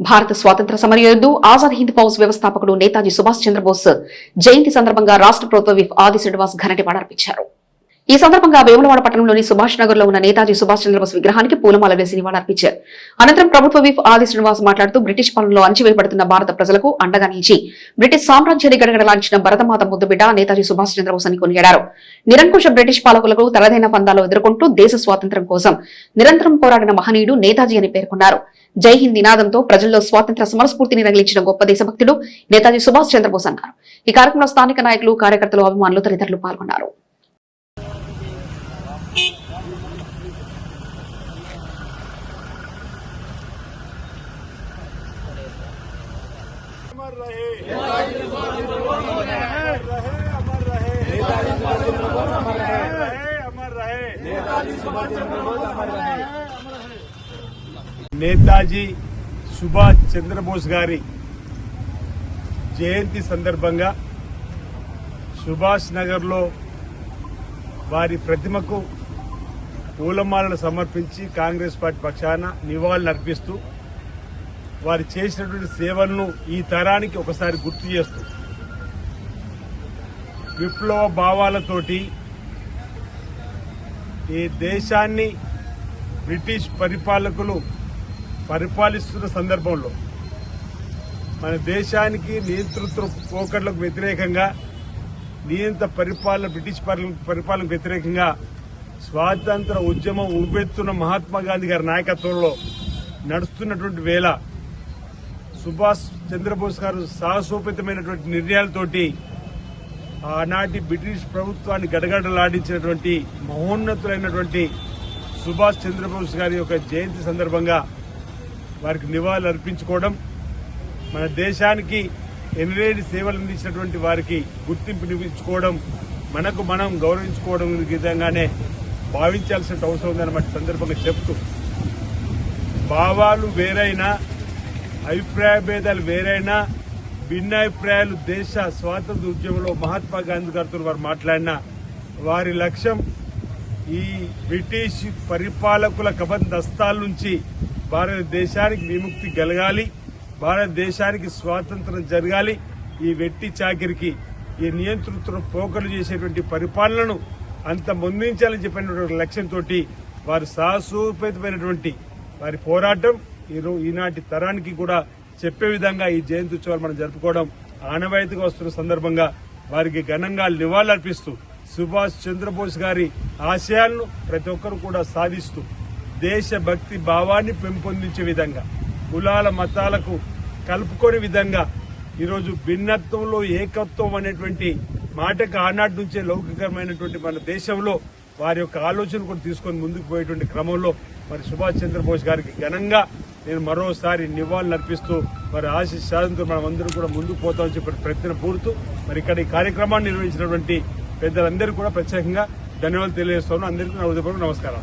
భారత స్వాతంత్ర సమరయోధుడు ఆజాద్ హింద్ ఫౌజ్ వ్యవస్థాపకుడు నేతాజీ సుభాష్ చంద్రబోస్ జయంతి సందర్భంగా రాష్ట్ర ప్రభుత్వ విప్ ఆది శ్రీనివాస్ ఘనటి నివాళులర్పించారు ఈ సందర్భంగా వేములవాడ పట్టణంలోని సుభాష్ నగర్లో ఉన్న నేతాజీ సుభాష్ చంద్రబోస్ విగ్రహానికి పూలమాల వేసి నివాళులర్పించారు. అనంతరం ప్రభుత్వ విప్ ఆది శ్రీనివాస్ మాట్లాడుతూ బ్రిటిష్ పాలనలో అంచివేయబడుతున్న భారత ప్రజలకు అండగా నిలిచి బ్రిటిష్ సామ్రాజ్యాన్ని గడగడలాంచిన భరతమాత ముద్దుబిడ్డ నేతాజీ సుభాష్ చంద్రబోస్ అని కొనియాడారు. నిరంకుశ బ్రిటిష్ పాలకులకు తలదైన పందాలు ఎదుర్కొంటూ దేశ స్వాతంత్ర్యం కోసం నిరంతరం పోరాడిన మహనీయుడు నేతాజీ అని పేర్కొన్నారు. జై హింద్ నినాదంతో ప్రజల్లో స్వాతంత్ర సమరస్ఫూర్తిని రగిలించిన గొప్ప దేశభక్తుడు నేతాజీ సుభాష్ చంద్రబోస్ అన్నారు. ఈ కార్యక్రమంలో స్థానిక నాయకులు కార్యకర్తలు అభిమానులు తదితరులు పాల్గొన్నారు. अमर रहे अमर रहे अमर रहे अमर रहे నేతాజీ సుభాష్ చంద్రబోస్ గారి జయంతి సందర్భంగా సుభాష్ నగర్లో వారి ప్రతిమకు పూలమాలలు సమర్పించి కాంగ్రెస్ పార్టీ పక్షాన నివాళులు అర్పిస్తూ వారు చేసినటువంటి సేవలను ఈ తరానికి ఒకసారి గుర్తు చేస్తూ. విప్లవ భావాలతోటి ఈ దేశాన్ని బ్రిటిష్ పరిపాలకులు పరిపాలిస్తున్న సందర్భంలో మన దేశానికి నియంతృత్వ పోకడ్లకు వ్యతిరేకంగా నియంత్ర పరిపాలన బ్రిటిష్ పరిపాలనకు వ్యతిరేకంగా స్వాతంత్ర ఉద్యమం ఉవ్వెత్తున మహాత్మా గాంధీ గారి నాయకత్వంలో నడుస్తున్నటువంటి వేళ సుభాష్ చంద్రబోస్ గారు సాహసోపేతమైనటువంటి నిర్ణయాలతోటి ఆనాటి బ్రిటిష్ ప్రభుత్వాన్ని గడగడలాడించినటువంటి మహోన్నతులైనటువంటి సుభాష్ చంద్రబోస్ గారి యొక్క జయంతి సందర్భంగా వారికి నివాళులు అర్పించుకోవడం మన దేశానికి ఎనలేని సేవలు అందించినటువంటి వారికి గుర్తింపునివ్చుకోవడం మనకు మనం గౌరవించుకోవడం విధంగానే భావించాల్సిన అవసరం ఉందన్నమాట సందర్భంగా చెప్తూ. భావాలు వేరైనా అభిప్రాయ భేదాలు వేరైనా భిన్నాభిప్రాయాలు దేశ స్వాతంత్ర ఉద్యమంలో మహాత్మా గాంధీ గారితో వారు మాట్లాడిన వారి లక్ష్యం ఈ బ్రిటిష్ పరిపాలకుల కబంధస్తాల నుంచి భారతదేశానికి విముక్తి కలగాలి భారతదేశానికి స్వాతంత్రం జరగాలి. ఈ వెట్టి చాకిరికి ఈ నియంతృత్వం పోకలు చేసేటువంటి పరిపాలనను అంత ముందుంచాలని చెప్పినటువంటి లక్ష్యంతో వారి సాహసోపేతమైనటువంటి వారి పోరాటం ఈరో ఈనాటి తరానికి కూడా చెప్పే విధంగా ఈ జయంతి ఉత్సవాలు మనం జరుపుకోవడం ఆనవాయితీగా వస్తున్న సందర్భంగా వారికి ఘనంగా నివాళులర్పిస్తూ సుభాష్ చంద్రబోస్ గారి ఆశయాలను ప్రతి ఒక్కరు కూడా సాధిస్తూ దేశభక్తి భావాన్ని పెంపొందించే విధంగా కులాల మతాలకు కలుపుకొని విధంగా ఈరోజు భిన్నత్వంలో ఏకత్వం అనేటువంటి మాటకు ఆనాటి నుంచే లౌకికమైనటువంటి మన దేశంలో వారి యొక్క ఆలోచన కూడా తీసుకొని ముందుకు పోయేటువంటి క్రమంలో మరి సుభాష్ చంద్రబోస్ గారికి ఘనంగా నేను మరోసారి నివాళులు అర్పిస్తూ మరి ఆశీస్ సాధనతో మనం అందరం కూడా ముందుకు పోతామని చెప్పి ప్రయత్నం పూరుతూ మరి ఇక్కడ ఈ కార్యక్రమాన్ని నిర్వహించినటువంటి పెద్దలందరికీ కూడా ప్రత్యేకంగా ధన్యవాదాలు తెలియజేస్తాను అందరికీ నా ఉదయపూర్వక నమస్కారం